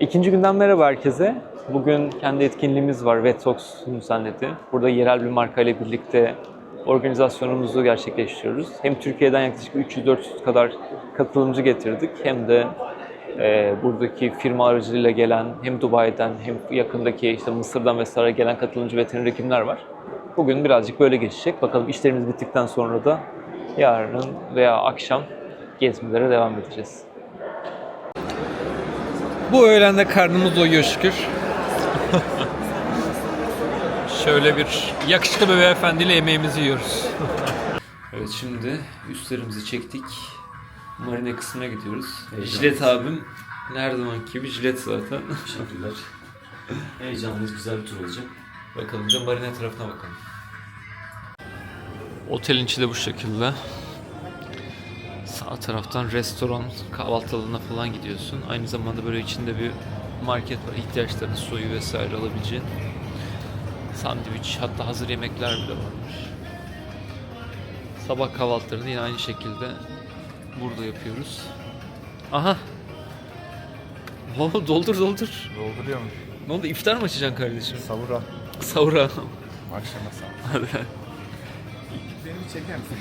İkinci günden merhaba herkese. Bugün kendi etkinliğimiz var, Red Sox düzenledi. Burada yerel bir marka ile birlikte organizasyonumuzu gerçekleştiriyoruz. Hem Türkiye'den yaklaşık 300-400 kadar katılımcı getirdik hem de e, buradaki firma aracılığıyla gelen hem Dubai'den hem yakındaki işte Mısır'dan vesaire gelen katılımcı veteriner hekimler var. Bugün birazcık böyle geçecek. Bakalım işlerimiz bittikten sonra da yarın veya akşam gezmelere devam edeceğiz. Bu öğlende karnımız doyuyor şükür. Şöyle bir yakışıklı bir beyefendiyle yemeğimizi yiyoruz. Evet şimdi üstlerimizi çektik. Marine kısmına gidiyoruz. Jilet abim her zamanki gibi jilet zaten. Teşekkürler. Heyecanlıyız, güzel bir tur olacak. bakalım da marine tarafına bakalım. Otelin içi de bu şekilde. Sağ taraftan restoran, kahvaltı alanına falan gidiyorsun. Aynı zamanda böyle içinde bir market var. İhtiyaçlarını, suyu vesaire alabileceğin. Sandviç, hatta hazır yemekler bile varmış. Sabah kahvaltılarını yine aynı şekilde burada yapıyoruz. Aha. Oo, doldur doldur. Dolduruyor mu? Ne oldu iftar mı açacaksın kardeşim? Savura. Savura. Akşama sağ. Hadi. Bir çeker misin?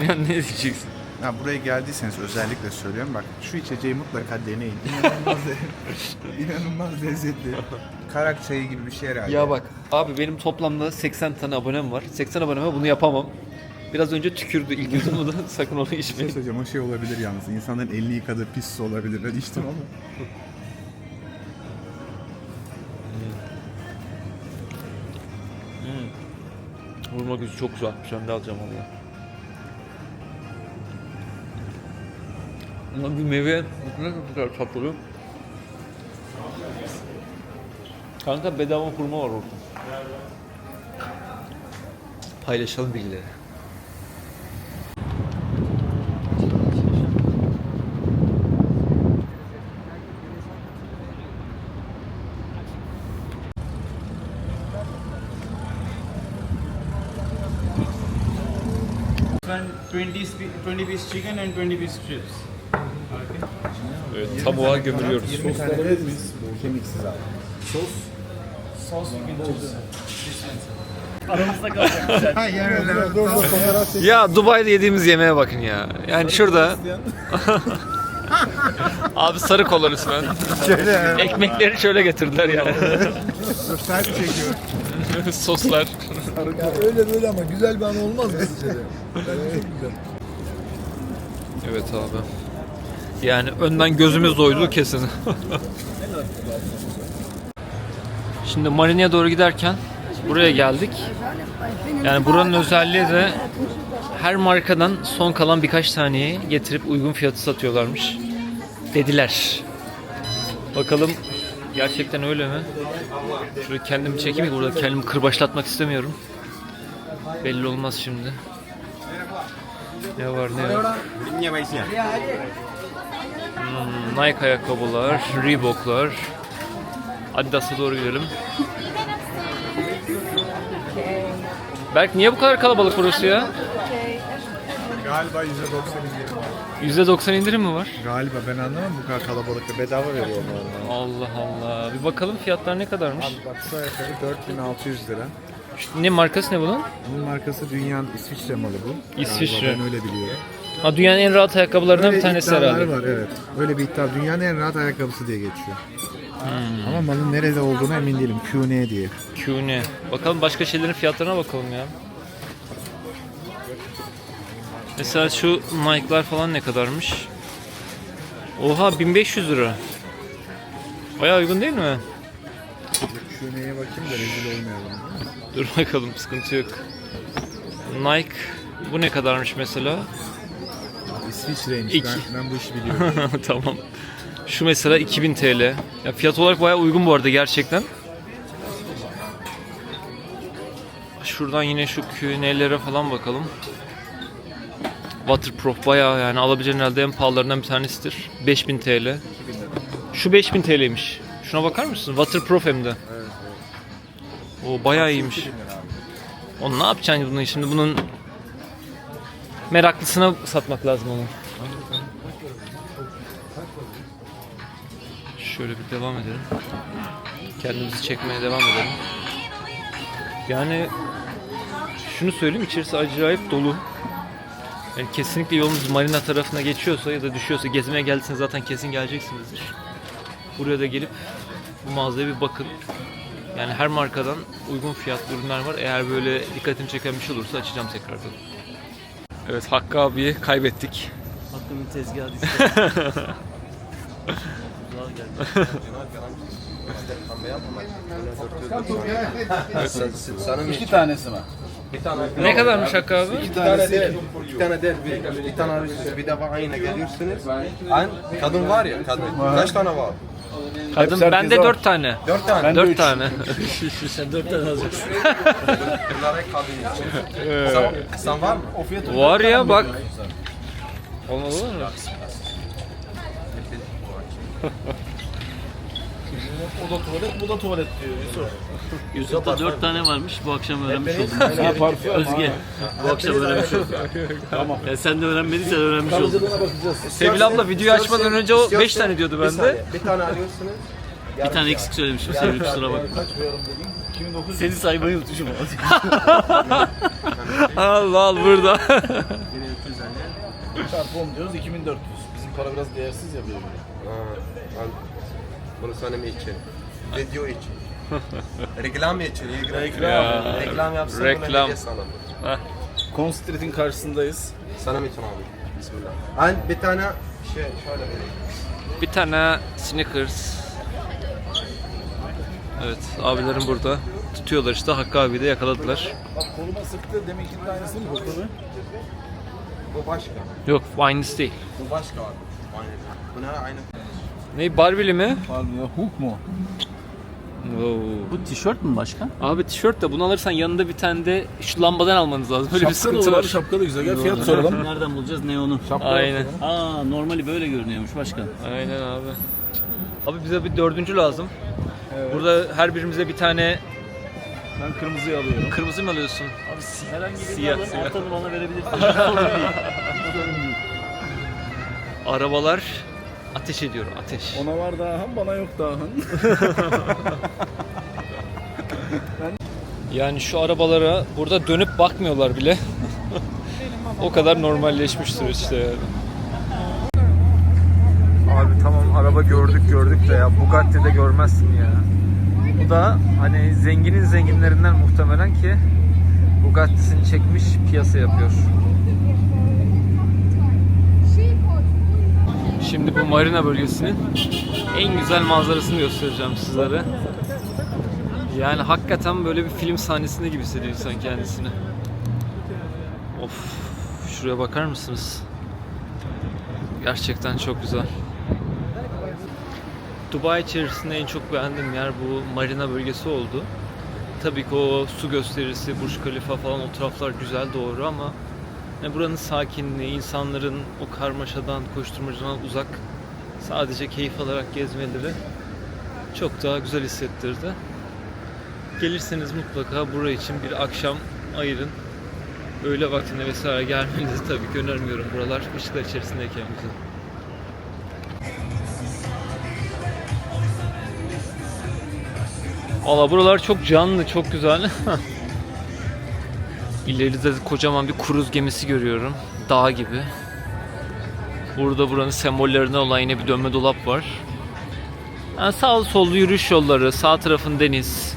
Ya ne diyeceksin? Ha, buraya geldiyseniz özellikle söylüyorum bak şu içeceği mutlaka deneyin. İnanılmaz, inanılmaz lezzetli. Karak çayı gibi bir şey herhalde. Ya bak abi benim toplamda 80 tane abonem var. 80 aboneme bunu yapamam. Biraz önce tükürdü ilk yudumda sakın onu Bir şey içmeyin. söyleyeceğim o şey olabilir yalnız. İnsanların elini yıkadığı pis su olabilir. Ben içtim ama. Vurma gücü çok güzel. Ben de alacağım onu. Ulan bir meyve ne kadar tatlı. Kanka bedava hurma var orada. Paylaşalım bilgileri. One 20, sp- 20 piece chicken and 20 piece strips. Evet, tavuğa gömülüyoruz. 20 tane verir miyiz? Kemiksiz abi. Choose. This one. Aramızda kalacak. Ha yani öyle. Ya Dubai'de yediğimiz yemeğe bakın ya. Yani şurada Abi sarı kola lütfen. Şöyle. Ekmekleri şöyle getirdiler yani. Selfie çekiyor. Soslar. Öyle böyle ama güzel bir an olmaz mı sizce de? Bence çok güzel. Evet abi. Yani önden gözümüz doydu kesin. Şimdi Marine'ye doğru giderken buraya geldik. Yani buranın özelliği de her markadan son kalan birkaç taneyi getirip uygun fiyatı satıyorlarmış. Dediler. Bakalım gerçekten öyle mi? Şurayı kendimi çekeyim ki burada kendimi kırbaçlatmak istemiyorum. Belli olmaz şimdi. Ne var ne yok. Hmm, Nike ayakkabılar, Reebok'lar. Adidas'a doğru gidelim. Berk niye bu kadar kalabalık burası ya? Galiba %90 indirim var. %90 indirim mi var? Galiba ben anlamam bu kadar kalabalıkta bedava veriyor onlar. Allah Allah. Bir bakalım fiyatlar ne kadarmış? Bak şu ayakkabı 4600 lira. Ne markası ne bunun? Bunun markası dünyanın İsviçre malı bu. İsviçre. Galiba ben öyle biliyorum. Ha dünyanın en rahat ayakkabılarından Öyle bir tanesi iddiaları herhalde. var evet. Öyle bir iddia. Dünyanın en rahat ayakkabısı diye geçiyor. Hmm. Ama malın nerede olduğunu emin değilim. Q.N. diye. Q ne? Bakalım başka şeylerin fiyatlarına bakalım ya. Mesela şu Nike'lar falan ne kadarmış? Oha 1500 lira. Bayağı uygun değil mi? Q.N.'ye bakayım da rezil olmayalım. Dur bakalım sıkıntı yok. Nike bu ne kadarmış mesela? İsviçre'ymiş. İki. Ben, ben bu işi biliyorum. tamam. Şu mesela 2000 TL. Ya fiyat olarak bayağı uygun bu arada gerçekten. Şuradan yine şu Q&A'lere falan bakalım. Waterproof bayağı yani alabileceğin herhalde en pahalılarından bir tanesidir. 5000 TL. Şu 5000 TL'ymiş. Şuna bakar mısın? Waterproof hem de. O bayağı iyiymiş. Onu ne yapacaksın bunu şimdi bunun meraklısına satmak lazım onu. Şöyle bir devam edelim. Kendimizi çekmeye devam edelim. Yani şunu söyleyeyim içerisi acayip dolu. Yani kesinlikle yolunuz marina tarafına geçiyorsa ya da düşüyorsa gezmeye geldiyseniz zaten kesin geleceksinizdir. Buraya da gelip bu mağazaya bir bakın. Yani her markadan uygun fiyatlı ürünler var. Eğer böyle dikkatimi çeken bir şey olursa açacağım tekrardan. Evet Hakkı abiyi kaybettik. Hakkının tezgahı düştü. Geldi. İki tanesi var. Ne kadarmış Hakkı abi? İki tane değil. İki tane değil. Bir, bir tane. Bir defa aynı geliyorsunuz. Aynı kadın var ya kadın. Kaç tane var? Kadın bende dört tane. Dört tane. Dört tane. Sen dört tane alacaksın. Bunlar hep kadın için. Sen, sen var mı? O fiyatı Var ya bak. Olmaz olur mu? O da tuvalet, bu da tuvalet diyor Yusuf. Yusuf'ta dört tane varmış. Bu akşam öğrenmiş oldum. Özge. Bu akşam öğrenmiş oldum. tamam. Ya sen de öğrenmediysen öğrenmiş oldun. Sevil abla videoyu açmadan önce o beş tane diyordu bende. Bir tane alıyorsunuz. Bir tane eksik söylemişim. Sevgili kusura bakma. Seni saymayı unutmuşum. Al al burada. Çarpı 10 diyoruz 2400. Bizim para biraz değersiz ya böyle. ben bunu söylemek için. Video için. Reklam için. Reklam. Ya, Reklam yapsın reklam. Constreet'in karşısındayız. Sana için abi. Bismillah. Ben bir tane şey şöyle vereyim. Bir tane Snickers. Evet abilerim burada. Tutuyorlar işte Hakkı abi de yakaladılar. Bak koluma sıktı deminkinin aynısı mı kokladı? Bu başka. Yok aynısı değil. Bu başka abi. Aynı. Bunlar aynı. Ne Barbie'li mi? Harbi ya hook mu? Oo. Bu tişört mü başka? Abi tişört de bunu alırsan yanında bir tane de şu lambadan almanız lazım. Böyle bir sıkıntı var. Şapka da güzel. Gel fiyat soralım. Nereden bulacağız neonu? Aynen. Aa normali böyle görünüyormuş başkan. Aynen abi. Abi bize bir dördüncü lazım. Burada her birimize bir tane Ben kırmızıyı alıyorum. kırmızı mı alıyorsun? Herhangi birini Siyah, alın siyah. artanı bana verebilirsin. Arabalar ateş ediyor, ateş. Ona var daha bana yok daha. Yani şu arabalara burada dönüp bakmıyorlar bile. o kadar normalleşmiştir işte yani. Abi tamam araba gördük gördük de ya Bugatti'de görmezsin ya. Bu da hani zenginin zenginlerinden muhtemelen ki Bugatti'sini çekmiş piyasa yapıyor. Şimdi bu marina bölgesinin en güzel manzarasını göstereceğim sizlere. Yani hakikaten böyle bir film sahnesinde gibi hissediyor insan kendisini. Of, şuraya bakar mısınız? Gerçekten çok güzel. Dubai içerisinde en çok beğendiğim yer bu marina bölgesi oldu. Tabii ki o su gösterisi, Burj Khalifa falan o taraflar güzel doğru ama yani buranın sakinliği, insanların o karmaşadan, koşturmacadan uzak sadece keyif alarak gezmeleri çok daha güzel hissettirdi. Gelirseniz mutlaka buraya için bir akşam ayırın. Öğle vaktinde vesaire gelmenizi tabii ki önermiyorum. Buralar ışıklar içerisindeyken güzel. Valla buralar çok canlı, çok güzel. İleride kocaman bir kruz gemisi görüyorum. Dağ gibi. Burada buranın sembollerine olan yine bir dönme dolap var. Yani sağlı sollu yürüyüş yolları, sağ tarafın deniz.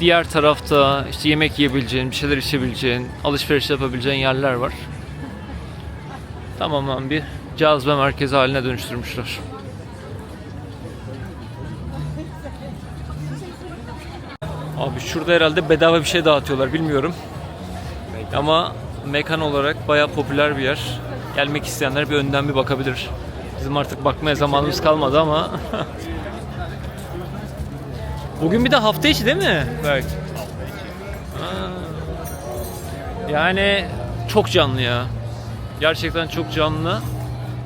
Diğer tarafta işte yemek yiyebileceğin, bir şeyler içebileceğin, alışveriş yapabileceğin yerler var. Tamamen bir cazibe merkezi haline dönüştürmüşler. Abi şurada herhalde bedava bir şey dağıtıyorlar bilmiyorum. Ama mekan olarak bayağı popüler bir yer. Gelmek isteyenler bir önden bir bakabilir. Bizim artık bakmaya zamanımız kalmadı ama Bugün bir de hafta içi değil mi? Berk? Yani çok canlı ya. Gerçekten çok canlı.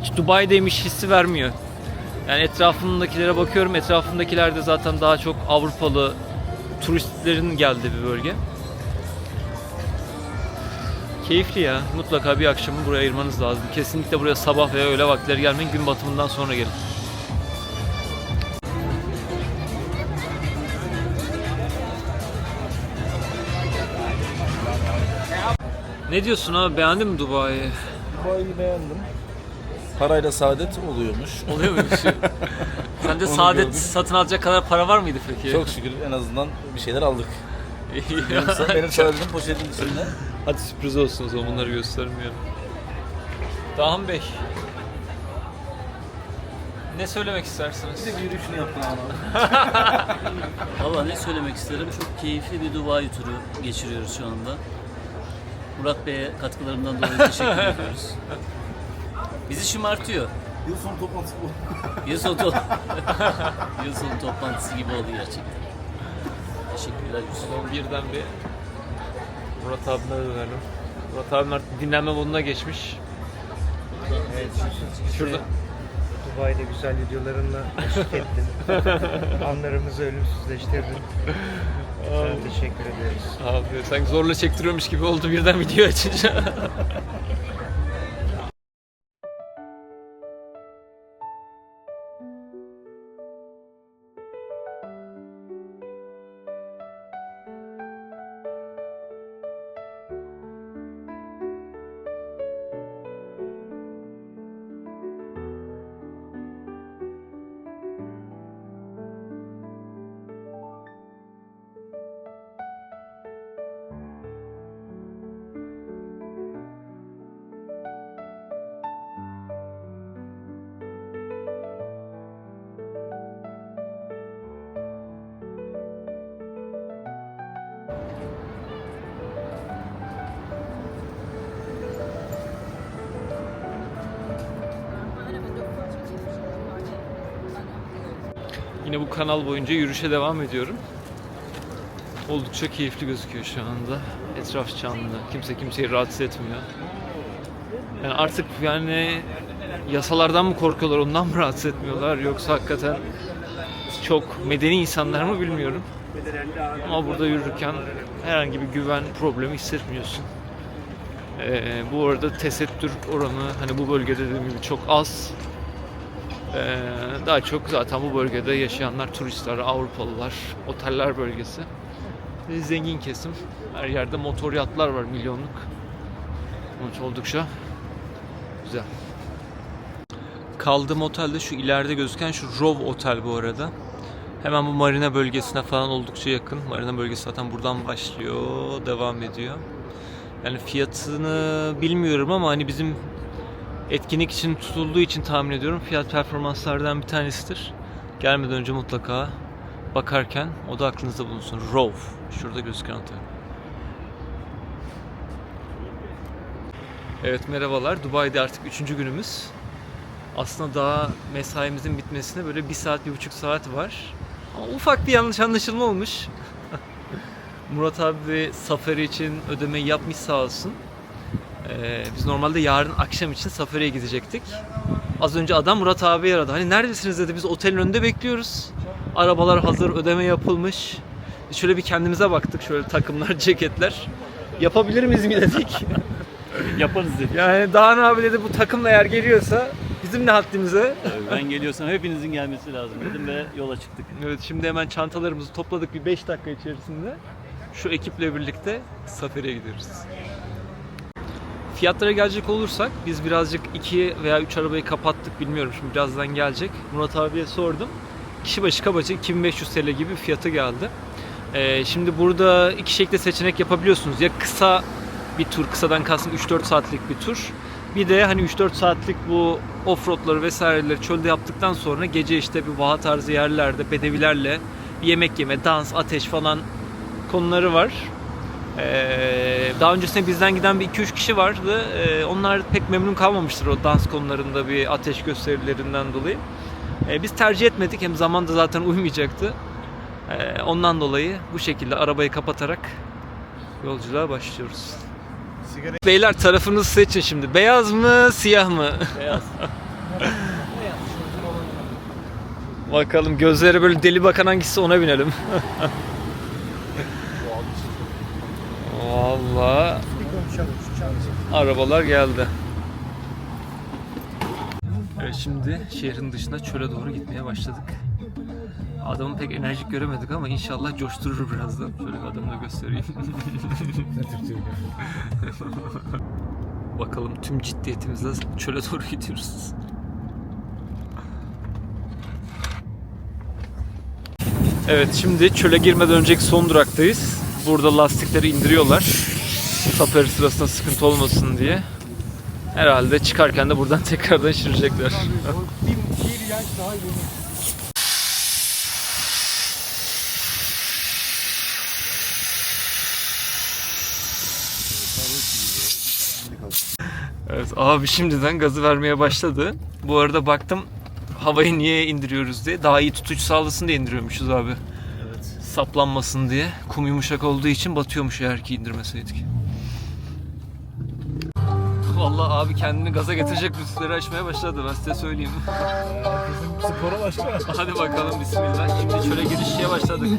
Hiç Dubai'deymiş hissi vermiyor. Yani etrafındakilere bakıyorum. Etrafındakiler de zaten daha çok Avrupalı turistlerin geldiği bir bölge keyifli ya. Mutlaka bir akşamı buraya ayırmanız lazım. Kesinlikle buraya sabah veya öğle vakitleri gelmeyin. Gün batımından sonra gelin. Ne diyorsun abi? Beğendin mi Dubai'yi? Dubai'yi beğendim. Parayla saadet oluyormuş. Oluyor muymuş? Sende Onu saadet gördüm. satın alacak kadar para var mıydı peki? Çok şükür en azından bir şeyler aldık. benim, benim söylediğim poşetin içinde Hadi sürpriz olsun o zaman bunları göstermiyorum. Dahan Bey. Ne söylemek istersiniz? Bir yürüyüşünü yaptın ama. Valla ne söylemek isterim? Çok keyifli bir Dubai turu geçiriyoruz şu anda. Murat Bey'e katkılarından dolayı teşekkür ediyoruz. Bizi şımartıyor. Yıl sonu toplantısı bu. Yıl sonu, to- Yıl sonu toplantısı gibi oldu gerçekten. Teşekkürler Yusuf. Birden bir Murat abime dönelim. Murat abim artık dinlenme moduna geçmiş. Evet, Şurada. Dubai'de güzel videolarınla eşlik ettin. Anlarımızı ölümsüzleştirdin. Sana teşekkür ederiz. Abi sanki zorla çektiriyormuş gibi oldu birden video açınca. Yine bu kanal boyunca yürüyüşe devam ediyorum. Oldukça keyifli gözüküyor şu anda. Etraf canlı. Kimse kimseyi rahatsız etmiyor. Yani artık yani yasalardan mı korkuyorlar, ondan mı rahatsız etmiyorlar yoksa hakikaten çok medeni insanlar mı bilmiyorum. Ama burada yürürken herhangi bir güven problemi hissetmiyorsun. Ee, bu arada tesettür oranı hani bu bölgede dediğim gibi çok az. Ee, daha çok zaten bu bölgede yaşayanlar turistler, Avrupalılar, oteller bölgesi. Ve zengin kesim. Her yerde motor yatlar var milyonluk. Onun için oldukça güzel. Kaldığım otelde şu ileride gözüken şu Rove Otel bu arada. Hemen bu marina bölgesine falan oldukça yakın. Marina bölgesi zaten buradan başlıyor, devam ediyor. Yani fiyatını bilmiyorum ama hani bizim etkinlik için tutulduğu için tahmin ediyorum fiyat performanslardan bir tanesidir. Gelmeden önce mutlaka bakarken o da aklınızda bulunsun. Rove. Şurada gözüken otel. Evet merhabalar. Dubai'de artık üçüncü günümüz. Aslında daha mesaimizin bitmesine böyle bir saat, bir buçuk saat var. Ama ufak bir yanlış anlaşılma olmuş. Murat abi safari için ödemeyi yapmış sağ olsun. Ee, biz normalde yarın akşam için safariye gidecektik. Az önce adam Murat abi aradı. Hani neredesiniz dedi. Biz otelin önünde bekliyoruz. Arabalar hazır, ödeme yapılmış. Şöyle bir kendimize baktık. Şöyle takımlar, ceketler. Yapabilir miyiz mi dedik. Yaparız dedik. Yani Dağın abi dedi bu takımla eğer geliyorsa bizim ne haddimize. Ben geliyorsam hepinizin gelmesi lazım dedim ve yola çıktık. Evet şimdi hemen çantalarımızı topladık bir 5 dakika içerisinde. Şu ekiple birlikte safariye gidiyoruz. Fiyatlara gelecek olursak biz birazcık 2 veya 3 arabayı kapattık bilmiyorum şimdi birazdan gelecek. Murat abiye sordum. Kişi başı kabaca 2500 TL gibi fiyatı geldi. Ee, şimdi burada iki şekilde seçenek yapabiliyorsunuz. Ya kısa bir tur, kısadan kastım 3-4 saatlik bir tur. Bir de hani 3-4 saatlik bu offroadları vesaireleri çölde yaptıktan sonra gece işte bir vaha tarzı yerlerde bedevilerle yemek yeme, dans, ateş falan konuları var. Ee, daha öncesinde bizden giden bir 2-3 kişi vardı. Ee, onlar pek memnun kalmamıştır o dans konularında bir ateş gösterilerinden dolayı. Ee, biz tercih etmedik. Hem zaman da zaten uymayacaktı. Ee, ondan dolayı bu şekilde arabayı kapatarak yolculuğa başlıyoruz. Sigara Beyler tarafınızı seçin şimdi. Beyaz mı, siyah mı? Beyaz. Bakalım gözlere böyle deli bakan hangisi ona binelim. Vallahi arabalar geldi. Evet şimdi şehrin dışına çöle doğru gitmeye başladık. Adamı pek enerjik göremedik ama inşallah coşturur birazdan. Şöyle bir adamı da göstereyim. Bakalım tüm ciddiyetimizle çöle doğru gidiyoruz. Evet şimdi çöle girmeden önceki son duraktayız. Burada lastikleri indiriyorlar. Safari sırasında sıkıntı olmasın diye. Herhalde çıkarken de buradan tekrardan şirecekler. Evet abi şimdiden gazı vermeye başladı. Bu arada baktım havayı niye indiriyoruz diye. Daha iyi tutuş sağlasın diye indiriyormuşuz abi Evet. Saplanmasın diye. Kum yumuşak olduğu için batıyormuş eğer ki indirmeseydik. Vallahi abi kendini gaza getirecek müzikleri açmaya başladı ben size söyleyeyim. Spora başla. Hadi bakalım bismillah. Şimdi çöle girişeye başladık.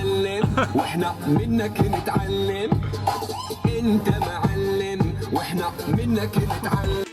معلم واحنا منك نتعلم انت معلم واحنا منك نتعلم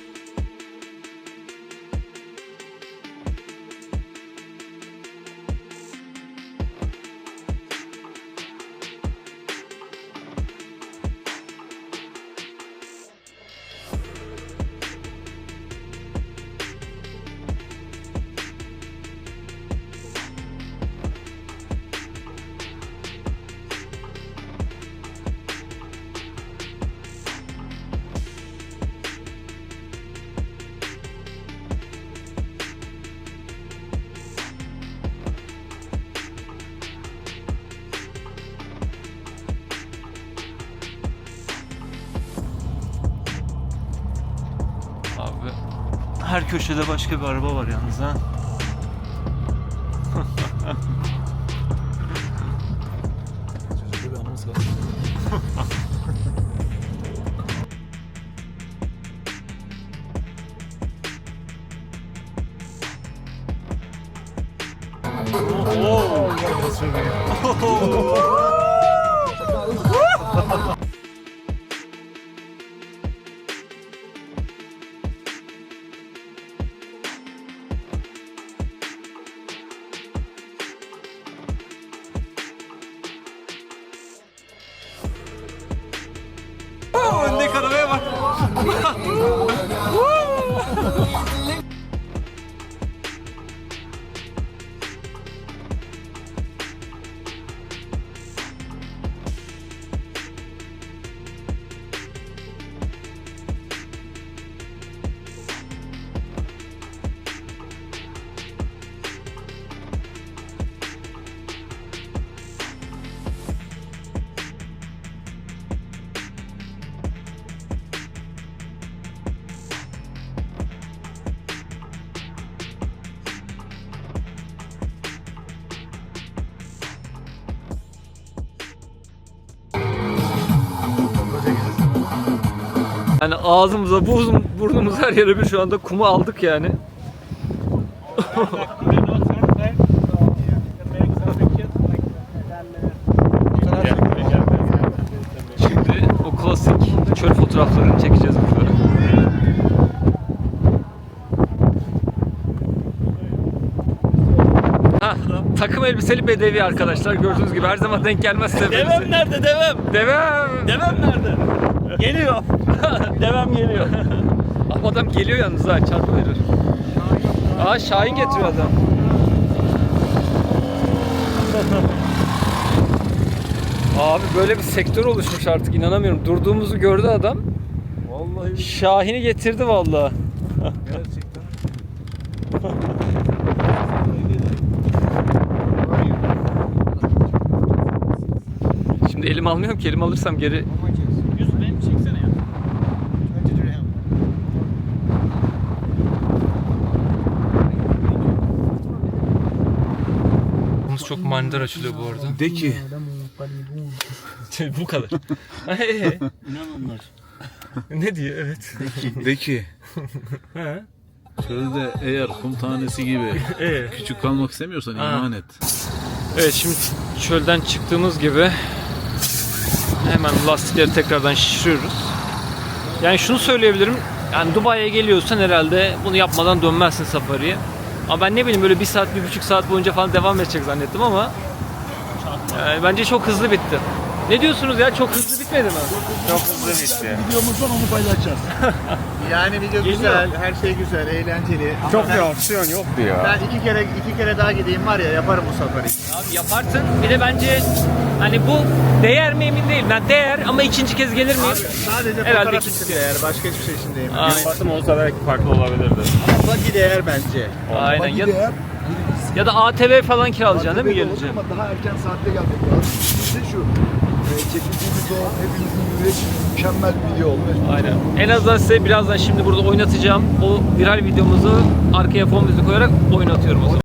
her köşede başka bir araba var yalnız ha. Bir anımız Yani ağzımıza, buzum, burnumuz her yere bir şu anda kumu aldık yani. Şimdi o klasik çöl fotoğraflarını çekeceğiz burada. Ha, takım elbiseli bedevi arkadaşlar gördüğünüz gibi her zaman denk gelmez size Devem nerede devem? Devem. Devem nerede? Geliyor. devem geliyor. Ama adam geliyor yalnız ha çarpı verir. Aa Şahin getiriyor adam. Abi böyle bir sektör oluşmuş artık inanamıyorum. Durduğumuzu gördü adam. Vallahi Şahin'i getirdi vallahi. gerçekten. Şimdi elim almıyorum ki elim alırsam geri Yüz benim çeksene ya. Omuz çok manidar açılıyor bu arada. De ki. bu kadar. İnan onlar. ne diyor evet. De ki. Çölde eğer kum tanesi gibi küçük kalmak istemiyorsan iman et. Evet şimdi çölden çıktığımız gibi hemen lastikleri tekrardan şişiriyoruz. Yani şunu söyleyebilirim. Yani Dubai'ye geliyorsan herhalde bunu yapmadan dönmezsin safariye. Ama ben ne bileyim böyle bir saat, bir buçuk saat boyunca falan devam edecek zannettim ama e, bence çok hızlı bitti. Ne diyorsunuz ya? Çok hızlı bitmedi mi? Çok hızlı bitti. Videomuz var onu paylaşacağız. Yani video Geliyor. güzel, her şey güzel, eğlenceli. Ama Çok ben, bir opsiyon yok diyor. ben iki kere iki kere daha gideyim var ya yaparım bu safari. Abi yaparsın. Bir de bence hani bu değer mi emin değilim. Ben değer ama ikinci kez gelir miyim? Sadece Herhalde fotoğraf ikinci için değer, başka hiçbir şey için değil. Aynen. Batım olsa belki farklı olabilirdi. Ama buggy değer bence. Aynen. Ya, Hadi değer. ya da ATV falan kiralayacaksın değil mi Hadi gelince? Ama daha erken saatte gelmek lazım. İşte şu. E, çekildiğimiz o hepimizin yürek mükemmel bir video oldu. Aynen. En azından size birazdan şimdi burada oynatacağım o viral videomuzu arkaya fon müzik koyarak oynatıyorum o zaman.